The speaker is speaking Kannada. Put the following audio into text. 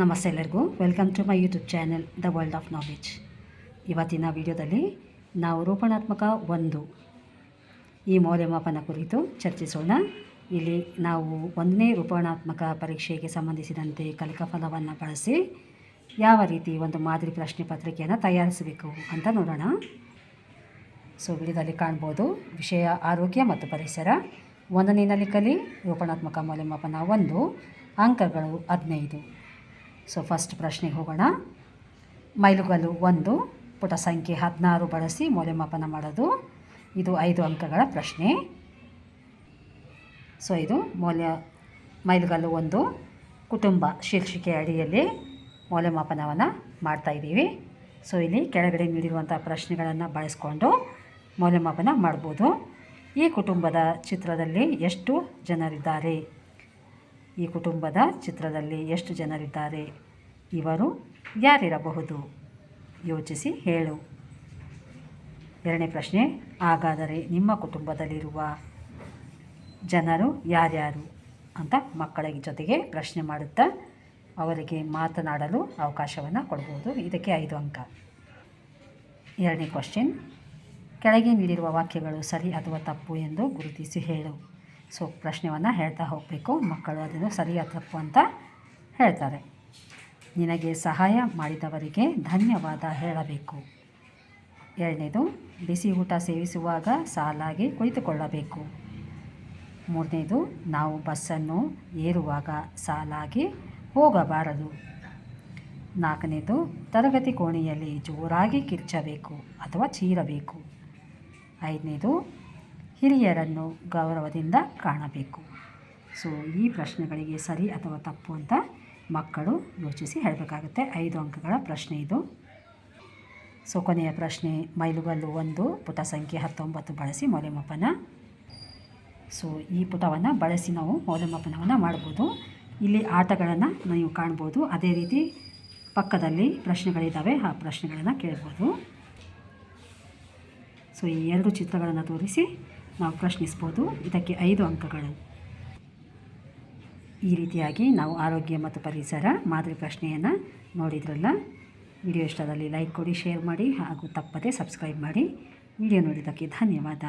ನಮಸ್ತೆ ಎಲ್ಲರಿಗೂ. Welcome to my YouTube channel the world of knowledge ಇವತ್ತಿನ ವಿಡಿಯೋದಲ್ಲಿ ನಾವು ರೂಪಣಾತ್ಮಕ ಒಂದು ಈ ಮೌಲ್ಯಮಾಪನ ಕುರಿತು ಚರ್ಚಿಸೋಣ. ಇಲ್ಲಿ ನಾವು ಒಂದನೇ ರೂಪಣಾತ್ಮಕ ಪರೀಕ್ಷೆಗೆ ಸಂಬಂಧಿಸಿದಂತೆ ಕಲಿಕಾ ಫಲವನ್ನು ಬಳಸಿ ಯಾವ ರೀತಿ ಒಂದು ಮಾದರಿ ಪ್ರಶ್ನೆ ಪತ್ರಿಕೆಯನ್ನು ತಯಾರಿಸಬೇಕು ಅಂತ ನೋಡೋಣ. ಸೊ ವಿಡಿಯೋದಲ್ಲಿ ಕಾಣ್ಬೋದು ವಿಷಯ ಆರೋಗ್ಯ ಮತ್ತು ಪರಿಸರ. ಒಂದನೇನಲ್ಲಿ ಕಲಿ, ರೂಪಣಾತ್ಮಕ ಮೌಲ್ಯಮಾಪನ ಒಂದು, ಅಂಕಗಳು ಹದಿನೈದು. ಸೊ ಫಸ್ಟ್ ಪ್ರಶ್ನೆಗೆ ಹೋಗೋಣ. ಮೈಲುಗಲ್ಲು ಒಂದು, ಪುಟ ಸಂಖ್ಯೆ ಹದಿನಾರು ಬಳಸಿ ಮೌಲ್ಯಮಾಪನ ಮಾಡೋದು. ಇದು ಐದು ಅಂಕಗಳ ಪ್ರಶ್ನೆ. ಸೊ ಇದು ಮೌಲ್ಯ, ಮೈಲುಗಲ್ಲು ಒಂದು, ಕುಟುಂಬ ಶೀರ್ಷಿಕೆ ಅಡಿಯಲ್ಲಿ ಮೌಲ್ಯಮಾಪನವನ್ನು ಮಾಡ್ತಾಯಿದ್ದೀವಿ ಸೊ ಇಲ್ಲಿ ಕೆಳಗಡೆ ನೀಡಿರುವಂಥ ಪ್ರಶ್ನೆಗಳನ್ನು ಬಳಸ್ಕೊಂಡು ಮೌಲ್ಯಮಾಪನ ಮಾಡ್ಬೋದು. ಈ ಕುಟುಂಬದ ಚಿತ್ರದಲ್ಲಿ ಎಷ್ಟು ಜನರಿದ್ದಾರೆ? ಈ ಕುಟುಂಬದ ಚಿತ್ರದಲ್ಲಿ ಎಷ್ಟು ಜನರಿದ್ದಾರೆ? ಇವರು ಯಾರಿರಬಹುದು? ಯೋಚಿಸಿ ಹೇಳು. ಎರಡನೇ ಪ್ರಶ್ನೆ, ಹಾಗಾದರೆ ನಿಮ್ಮ ಕುಟುಂಬದಲ್ಲಿರುವ ಜನರು ಯಾರ್ಯಾರು ಅಂತ ಮಕ್ಕಳ ಜೊತೆಗೆ ಪ್ರಶ್ನೆ ಮಾಡುತ್ತಾ ಅವರಿಗೆ ಮಾತನಾಡಲು ಅವಕಾಶವನ್ನು ಕೊಡ್ಬೋದು. ಇದಕ್ಕೆ ಐದು ಅಂಕ. ಎರಡನೇ ಕ್ವಶನ್ ಕೆಳಗೆ ನೀಡಿರುವ ವಾಕ್ಯಗಳು ಸರಿ ಅಥವಾ ತಪ್ಪು ಎಂದು ಗುರುತಿಸಿ ಹೇಳು. ಸೊ ಪ್ರಶ್ನೆಯನ್ನು ಹೇಳ್ತಾ ಹೋಗಬೇಕು. ಮಕ್ಕಳು ಅದನ್ನು ಸರಿಯ ತಪ್ಪು ಅಂತ ಹೇಳ್ತಾರೆ. ನಿನಗೆ ಸಹಾಯ ಮಾಡಿದವರಿಗೆ ಧನ್ಯವಾದ ಹೇಳಬೇಕು. ಎರಡನೇದು, ಬಿಸಿ ಊಟ ಸೇವಿಸುವಾಗ ಸಾಲಾಗಿ ಕುಳಿತುಕೊಳ್ಳಬೇಕು. ಮೂರನೇದು, ನಾವು ಬಸ್ಸನ್ನು ಏರುವಾಗ ಸಾಲಾಗಿ ಹೋಗಬಾರದು. ನಾಲ್ಕನೇದು, ತರಗತಿ ಕೋಣೆಯಲ್ಲಿ ಜೋರಾಗಿ ಕಿರ್ಚಬೇಕು ಅಥವಾ ಚೀರಬೇಕು. ಐದನೇದು ಹಿರಿಯರನ್ನು ಗೌರವದಿಂದ ಕಾಣಬೇಕು. ಸೊ ಈ ಪ್ರಶ್ನೆಗಳಿಗೆ ಸರಿ ಅಥವಾ ತಪ್ಪು ಅಂತ ಮಕ್ಕಳು ಯೋಚಿಸಿ ಹೇಳಬೇಕಾಗುತ್ತೆ. ಐದು ಅಂಕಗಳ ಪ್ರಶ್ನೆ ಇದು. ಸೊ ಕೊನೆಯ ಪ್ರಶ್ನೆ, ಮೈಲುಗಲ್ಲು ಒಂದು, ಪುಟ ಸಂಖ್ಯೆ ಹತ್ತೊಂಬತ್ತು ಬಳಸಿ ಮೌಲ್ಯಮಾಪನ. ಸೊ ಈ ಪುಟವನ್ನು ಬಳಸಿ ನಾವು ಮೌಲ್ಯಮಾಪನವನ್ನು ಮಾಡ್ಬೋದು. ಇಲ್ಲಿ ಆಟಗಳನ್ನು ನೀವು ಕಾಣ್ಬೋದು. ಅದೇ ರೀತಿ ಪಕ್ಕದಲ್ಲಿ ಪ್ರಶ್ನೆಗಳಿದ್ದಾವೆ ಆ ಪ್ರಶ್ನೆಗಳನ್ನು ಕೇಳ್ಬೋದು. ಸೊ ಈ ಎರಡು ಚಿತ್ರಗಳನ್ನು ತೋರಿಸಿ ನಾವು ಪ್ರಶ್ನಿಸ್ಬೋದು. ಇದಕ್ಕೆ ಐದು ಅಂಕಗಳು. ಈ ರೀತಿಯಾಗಿ ನಾವು ಆರೋಗ್ಯ ಮತ್ತು ಪರಿಸರ ಮಾದರಿ ಪ್ರಶ್ನೆಯನ್ನು ನೋಡಿದ್ರಲ್ಲ? ವಿಡಿಯೋ ಇಷ್ಟದಲ್ಲಿ ಲೈಕ್ ಕೊಡಿ, ಶೇರ್ ಮಾಡಿ ಹಾಗೂ ತಪ್ಪದೇ ಸಬ್ಸ್ಕ್ರೈಬ್ ಮಾಡಿ. ವಿಡಿಯೋ ನೋಡಿದ್ದಕ್ಕೆ ಧನ್ಯವಾದ.